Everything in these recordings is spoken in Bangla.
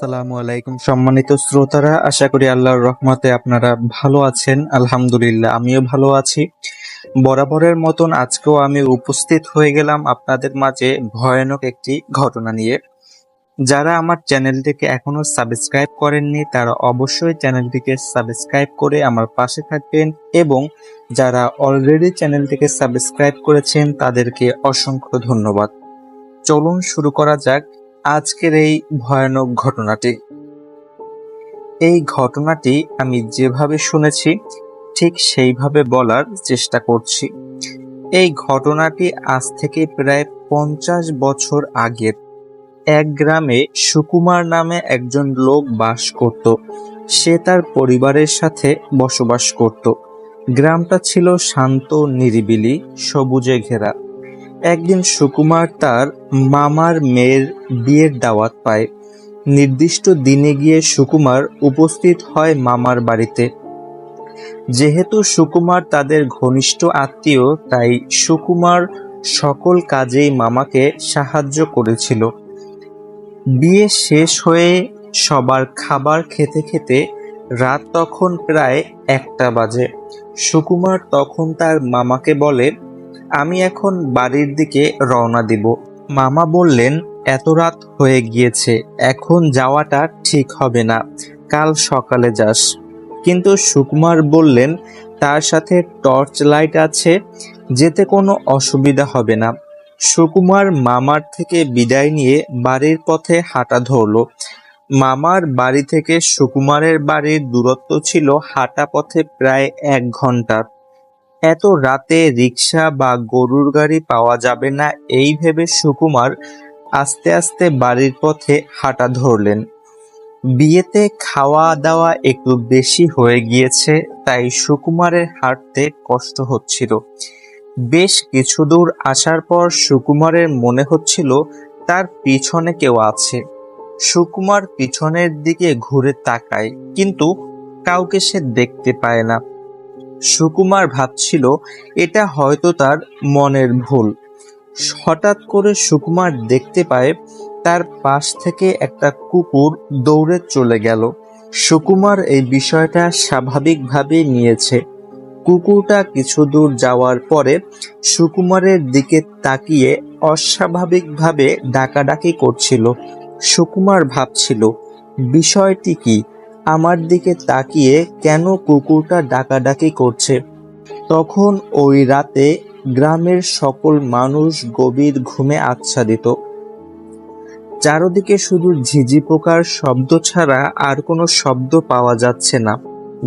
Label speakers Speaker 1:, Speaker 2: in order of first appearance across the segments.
Speaker 1: আসসালামু আলাইকুম সম্মানিত শ্রোতারা, আশা করি আল্লাহর রহমতে আপনারা ভালো আছেন, আলহামদুলিল্লাহ আমিও ভালো আছি। বরাবরের মতন আজকেও আমি উপস্থিত হয়ে গেলাম আপনাদের মাঝে ভয়ানক একটি ঘটনা নিয়ে। যারা আমার চ্যানেলটিকে এখনও সাবস্ক্রাইব করেননি, তারা অবশ্যই চ্যানেলটিকে সাবস্ক্রাইব করে আমার পাশে থাকবেন এবং যারা অলরেডি চ্যানেলটিকে সাবস্ক্রাইব করেছেন, তাদেরকে অসংখ্য ধন্যবাদ। চলুন শুরু করা যাক। আজকের এই ভয়ানক ঘটনাটি। এই ঘটনাটি আমি যেভাবে শুনেছি, ঠিক সেইভাবে বলার চেষ্টা করছি। এই ঘটনাটি আজ থেকে প্রায় পঞ্চাশ বছর আগের। এক গ্রামে সুকুমার নামে একজন লোক বাস করত। সে তার পরিবারের সাথে বসবাস করত। গ্রামটা ছিল শান্ত, নিরিবিলি, সবুজে ঘেরা। একদিন সুকুমার তার মামার মেয়ের বিয়ের দাওয়াত পায়। নির্দিষ্ট দিনে গিয়ে সুকুমার উপস্থিত হয় মামার বাড়িতে। যেহেতু সুকুমার তাদের ঘনিষ্ঠ আত্মীয়, তাই সুকুমার সকল কাজেই মামাকে সাহায্য করেছিল। বিয়ে শেষ হয়ে সবার খাবার খেতে খেতে রাত তখন প্রায় একটা বাজে। সুকুমার তখন তার মামাকে বলে আমি এখন বাড়ির দিকে রওনা দিব। মামা বললেন, এত রাত হয়ে গিয়েছে, এখন যাওয়াটা ঠিক হবে না, কাল সকালে যাস। কিন্তু সুকুমার বললেন, তার সাথে টর্চ লাইট আছে, যেতে কোনো অসুবিধা হবে না। সুকুমার মামার থেকে বিদায় নিয়ে বাড়ির পথে হাঁটা ধরলো। মামার বাড়ি থেকে সুকুমারের বাড়ির দূরত্ব ছিল হাঁটা পথে প্রায় এক ঘণ্টার এত রাতে রিক্সা বা গরুর গাড়ি পাওয়া যাবে না এই ভেবে সুকুমার আস্তে আস্তে বাড়ির পথে হাঁটা ধরলেন। বিয়েতে খাওয়া দাওয়া একটু বেশি হয়ে গিয়েছে, তাই সুকুমারের হাঁটতে কষ্ট হচ্ছিল। বেশ কিছু দূর আসার পর সুকুমারের মনে হচ্ছিল তার পিছনে কেউ আছে। সুকুমার পিছনের দিকে ঘুরে তাকায়, কিন্তু কাউকে সে দেখতে পায় না। সুকুমার ভাবছিল, এটা হয়তো তার মনের ভুল। হঠাৎ করে সুকুমার দেখতে পায়, তার পাশ থেকে একটা কুকুর দৌড়ে চলে গেল। সুকুমার এই বিষয়টা স্বাভাবিকভাবে নিয়েছে। কুকুরটা কিছু দূর যাওয়ার পরে সুকুমারের দিকে তাকিয়ে অস্বাভাবিকভাবে ডাকাডাকি করছিল। সুকুমার ভাবছিল, বিষয়টি কি? আমার দিকে তাকিয়ে কেন কুকুরটা ডাকাডাকি করছে? তখন ওই রাতে গ্রামের সকল মানুষ গভীর ঘুমে আচ্ছাদিত। চারদিকে শুধু ঝিঝি পোকার শব্দ ছাড়া আর কোনো শব্দ পাওয়া যাচ্ছে না।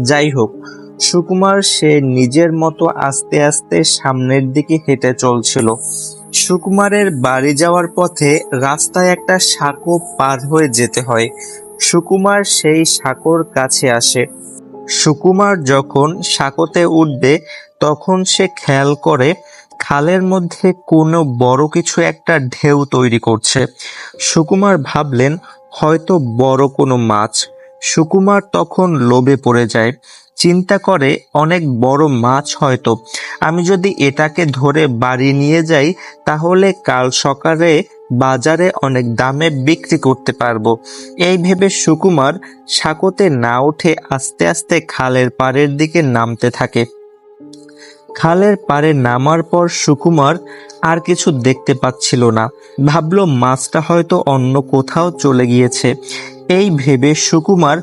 Speaker 1: যাই হোক, সুকুমার সে নিজের মতো আস্তে আস্তে সামনের দিকে হেঁটে চলছিল। সুকুমারের বাড়ি যাওয়ার পথে রাস্তায় একটা সাঁকো পার হয়ে যেতে হয়। সুকুমার সেই সাঁকোর কাছে আসে। সুকুমার যখন সাঁকোতে উঠবে, তখন সে খেয়াল করে খালের মধ্যে কোনো বড় কিছু একটা ঢেউ তৈরি করছে। সুকুমার ভাবলেন, হয়তো বড় কোনো মাছ। সুকুমার তখন লোভে পড়ে যায়। চিন্তা করে অনেক বড় মাছ হয়তো। আমি যদি এটাকে ধরে বাড়ি নিয়ে যাই, তাহলে কাল সকালে বাজারে অনেক দামে বিক্রি করতে পারব। এই ভেবে সুকুমার সাঁকোতে না উঠে আস্তে আস্তে খালের পাড়ের দিকে নামতে থাকে। খালের পাড়ে নামার পর সুকুমার আর কিছু দেখতে পাচ্ছিল না। ভাবলো মাছটা হয়তো অন্য কোথাও চলে গিয়েছে। এই ভেবে সুকুমার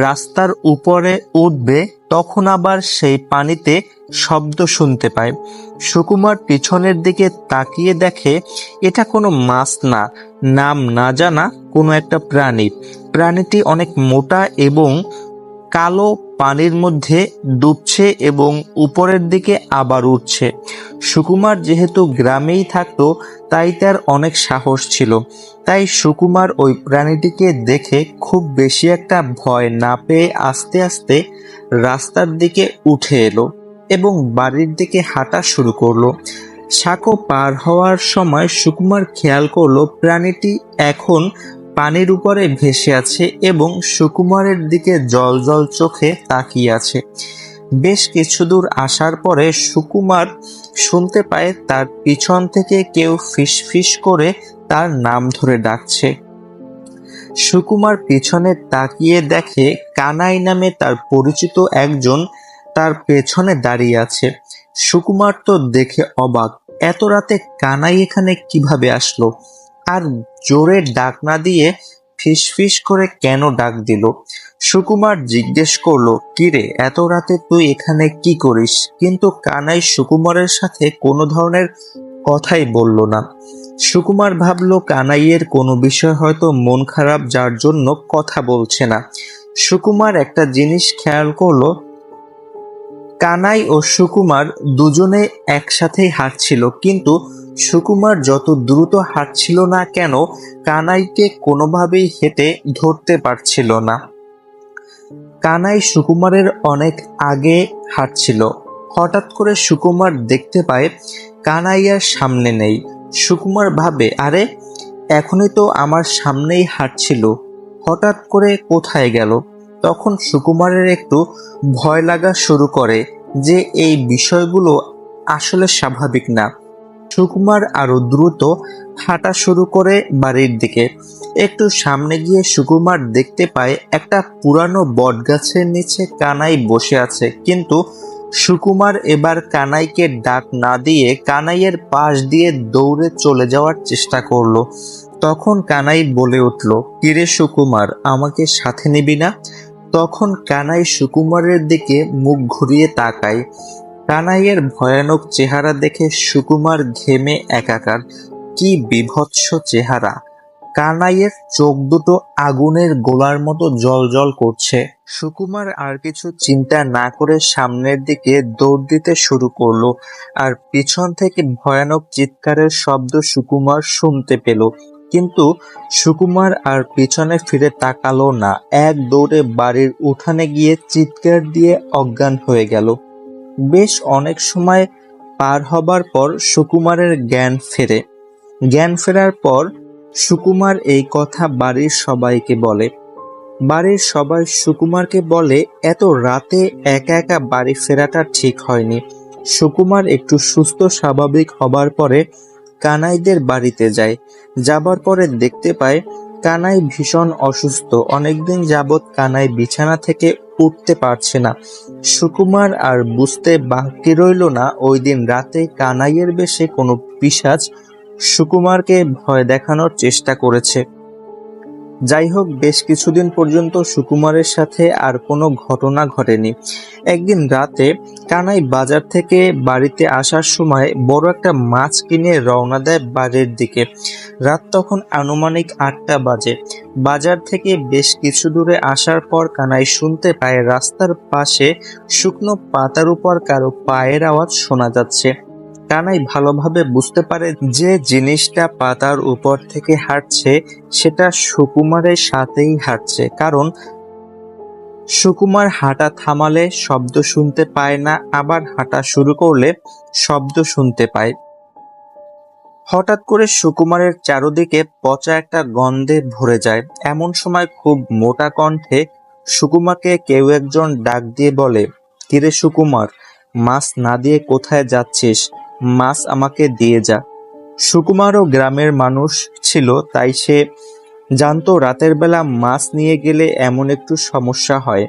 Speaker 1: রাস্তার উপরে উঠবে, তখন আবার সেই পানিতে শব্দ শুনতে পায়। সুকুমার পিছনের দিকে তাকিয়ে দেখে, এটা কোনো মাছ না। নাম না জানা কোনো একটা প্রাণী। প্রাণীটি অনেক মোটা এবং কালো পানির মধ্যে ডুবছে এবং উপরের দিকে আবার উঠছে। সুকুমার যেহেতু গ্রামেই থাকতো, তাই তার অনেক সাহস ছিল। তাই সুকুমার ওই প্রাণীটিকে দেখে খুব বেশি একটা ভয় না পেয়ে আস্তে আস্তে রাস্তার দিকে উঠে এলো এবং বাড়ির দিকে হাঁটা শুরু করল। সাঁকো পার হওয়ার সময় সুকুমার খেয়াল করল, প্রাণীটি এখন পানির উপরে ভেসে আছে এবং সুকুমারের দিকে জল জল চোখে তাকিয়ে আছে। বেশ কিছু দূর আসার পরে সুকুমার শুনতে পায় তার পিছন থেকে কেউ ফিস ফিস করে তার নাম ধরে ডাকছে। সুকুমার পিছনে তাকিয়ে দেখে কানাই নামে তার পরিচিত একজন তার পেছনে দাঁড়িয়ে আছে। সুকুমার তো দেখে অবাক, এত রাতে কানাই এখানে কীভাবে আসলো? আর জোরে ডাক না দিয়ে ফিসফিস করে কেন ডাক দিল? সুকুমার জিজ্ঞেস করল, কিরে, এত রাতে তুই এখানে কি করিস? কিন্তু কানাই সুকুমারের সাথে কোনো ধরনের কথাই বলল না। সুকুমার ভাবলো, কানাইয়ের কোনো বিষয় হয়তো মন খারাপ যার জন্য কথা বলছে না। সুকুমার একটা জিনিস খেয়াল করল, কানাই ও সুকুমার দুজনে একসাথেই হাঁটছিল, কিন্তু সুকুমার যত দ্রুত হাঁটছিল না কেন, কানাইকে কোনোভাবেই হেঁটে ধরতে পারছিল না। কানাই সুকুমারের অনেক আগে হাঁটছিল। হঠাৎ করে সুকুমার দেখতে পায়, কানাই আর সামনে নেই। সুকুমার ভাবে, আরে, এখনই তো আমার সামনেই হাঁটছিল। হঠাৎ করে কোথায় গেল? তখন সুকুমারের একটু ভয় লাগা শুরু করে যে, এই বিষয়গুলো আসলে স্বাভাবিক না। সুকুমার আরও দ্রুত হাঁটা শুরু করে বাড়ির দিকে। একটু সামনে গিয়ে সুকুমার দেখতে পায় একটা পুরানো বটগাছের নিচে কানাই বসে আছে। কিন্তু সুকুমার এবার কানাইকে ডাক না দিয়ে কানাইয়ের পাশ দিয়ে দৌড়ে চলে যাওয়ার চেষ্টা করল। তখন কানাই বলে উঠল, কিরে সুকুমার, আমাকে সাথে নিবি না? তখন কানাই সুকুমারের দিকে মুখ ঘুরিয়ে তাকায়। কানাইয়ের ভয়ানক চেহারা দেখে সুকুমার ঘেমে একাকার। কি বিভৎস চেহারা। কানাইয়ের চোখ দুটো আগুনের গোলার মতো জল করছে। সুকুমার আর কিছু চিন্তা না করে সামনের দিকে দৌড় দিতে শুরু করল, আর পিছন থেকে ভয়ানক চিৎকারের শব্দ সুকুমার শুনতে পেল। কিন্তু সুকুমার আর পিছনে ফিরে তাকালো না। এক দৌড়ে বাড়ির উঠানে গিয়ে চিৎকার দিয়ে অজ্ঞান হয়ে গেল। বেশ অনেক সময় পার হবার পর সুকুমারের জ্ঞান ফেরে। জ্ঞান ফেরার পর সুকুমার এই কথা বাড়ির সবাইকে বলে। বাড়ির সবাই সুকুমারকে বলে, এত রাতে একা একা বাড়ি ফেরাটা ঠিক হয়নি। সুকুমার একটু সুস্থ স্বাভাবিক হবার পরে কানাইদের বাড়িতে যায়। যাবার পরে দেখতে পায় কানাই ভীষণ অসুস্থ। অনেকদিন যাবৎ কানাই বিছানা থেকে উঠতে পারছে না। সুকুমার আর বুঝতে বাকি রইল না ওই দিন রাতে কানাইয়ের বেশে কোনো পিসাজ সুকুমারকে ভয় দেখানোর চেষ্টা করেছে। যাই হোক বেশ কিছুদিন পর্যন্ত সুকুমারের সাথে আর কোনো ঘটনা ঘটেনি। একদিন রাতে কানাই বাজার থেকে বাড়িতে আসার সময় বড় একটা মাছ কিনে রওনা দেয় বাড়ির দিকে। রাত তখন আনুমানিক আটটা বাজে। বাজার থেকে বেশ কিছু দূরে আসার পর কানাই শুনতে পায় রাস্তার পাশে শুকনো পাতার উপর কারও পায়ের আওয়াজ শোনা যাচ্ছে। কানাই ভালোভাবে বুঝতে পারে যে জিনিসটা পাতার উপর থেকে হাঁটছে, সেটা সুকুমারের সাথেই হাঁটছে। কারণ সুকুমার হাঁটা থামালে শব্দ শুনতে পায় না, আবার হাঁটা শুরু করলে শব্দ শুনতে পায়। হঠাৎ করে সুকুমারের চারদিকে পচা একটা গন্ধে ভরে যায়। এমন সময় খুব মোটা কণ্ঠে সুকুমারকে কেউ একজন ডাক দিয়ে বলে, কিরে সুকুমার, মাছ না দিয়ে কোথায় যাচ্ছিস? মাছ আমাকে দিয়ে যা। সুকুমারও গ্রামের মানুষ ছিল, তাই সে জানতো রাতের বেলা মাছ নিয়ে গেলে এমন একটু সমস্যা হয়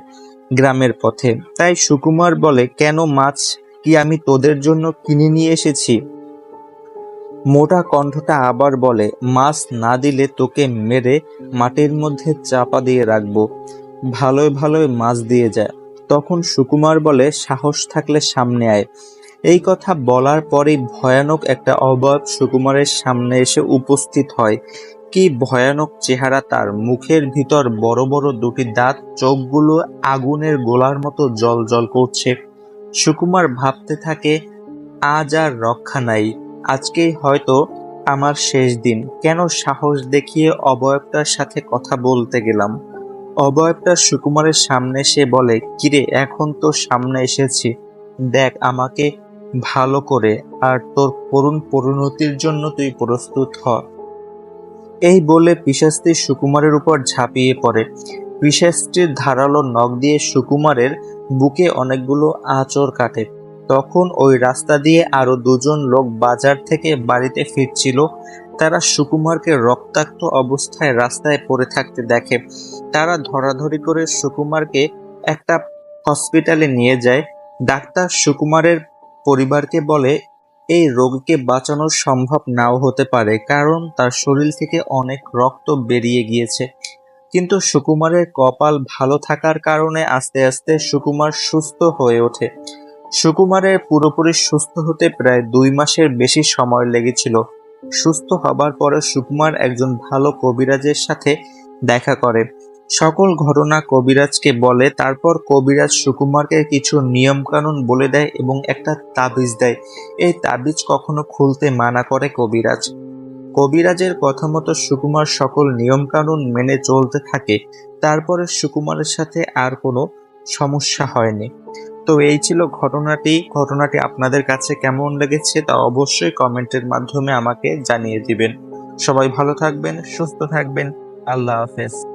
Speaker 1: গ্রামের পথে। তাই সুকুমার বলে, কেন মাছ কি আমি তোদের জন্য কিনে নিয়ে এসেছি? মোটা কণ্ঠটা আবার বলে, মাছ না দিলে তোকে মেরে মাটির মধ্যে চাপা দিয়ে রাখব। ভালোই ভালোই মাছ দিয়ে যায় তখন সুকুমার বলে, সাহস থাকলে সামনে আয়। এই কথা বলার পরেই ভয়ানক একটা অবয়ব সুকুমারের সামনে এসে উপস্থিত হয়। কি ভয়ানক চেহারা তার! মুখের ভিতর বড় বড় দুটি দাঁত, চোখগুলো আগুনের গোলার মতো জল জল করছে। সুকুমার ভাবতে থাকে, আজ আর রক্ষা নাই। আজকেই হয়তো আমার শেষ দিন। কেন সাহস দেখিয়ে অবয়বটার সাথে কথা বলতে গেলাম? অবয়বটা সুকুমারের সামনে সে বলে, কিরে, এখন তো সামনে এসেছি। দেখ, আমাকে ভালো করে আর তোর করুণ পরিণতির জন্য তুই প্রস্তুত হ। এই বলে পিশাস্তি সুকুমারের উপর ঝাঁপিয়ে পড়ে। পিশাস্তির ধারালো নখ দিয়ে সুকুমারের বুকে অনেকগুলো আঁচড় কাটে তখন ওই রাস্তা দিয়ে আরও দুজন লোক বাজার থেকে বাড়িতে ফিরছিল। তারা সুকুমারকে রক্তাক্ত অবস্থায় রাস্তায় পড়ে থাকতে দেখে। তারা ধরাধরি করে সুকুমারকে একটা হসপিটালে নিয়ে যায়। ডাক্তার সুকুমারের পরিবারকে বলে, এই রোগীকে বাঁচানো সম্ভব নাও হতে পারে, কারণ তার শরীর থেকে অনেক রক্ত বেরিয়ে গিয়েছে। কিন্তু সুকুমারের কপাল ভালো থাকার কারণে আস্তে আস্তে সুকুমার সুস্থ হয়ে ওঠে। সুকুমারের পুরোপুরি সুস্থ হতে প্রায় দুই মাসের বেশি সময় লেগেছিল। সুস্থ হবার পরে সুকুমার একজন ভালো কবিরাজের সাথে দেখা করে। সকল ঘটনা কবিরাজকে বলে, তারপর কবিরাজ সুকুমারকে কিছু নিয়ম কানুন বলে দেয় এবং একটা তাবিজ দেয়। এই তাবিজ কখনো খুলতে মানা করে কবিরাজ। কবিরাজের কথা মতো সুকুমার সকল নিয়ম কানুন মেনে চলতে থাকে। তারপরে সুকুমারের সাথে আর কোনো সমস্যা হয়নি। তো এই ছিল ঘটনাটি। ঘটনাটি আপনাদের কাছে কেমন লেগেছে তা অবশ্যই কমেন্টের মাধ্যমে আমাকে জানিয়ে দিবেন। সবাই ভালো থাকবেন, সুস্থ থাকবেন। আল্লাহ হাফেজ।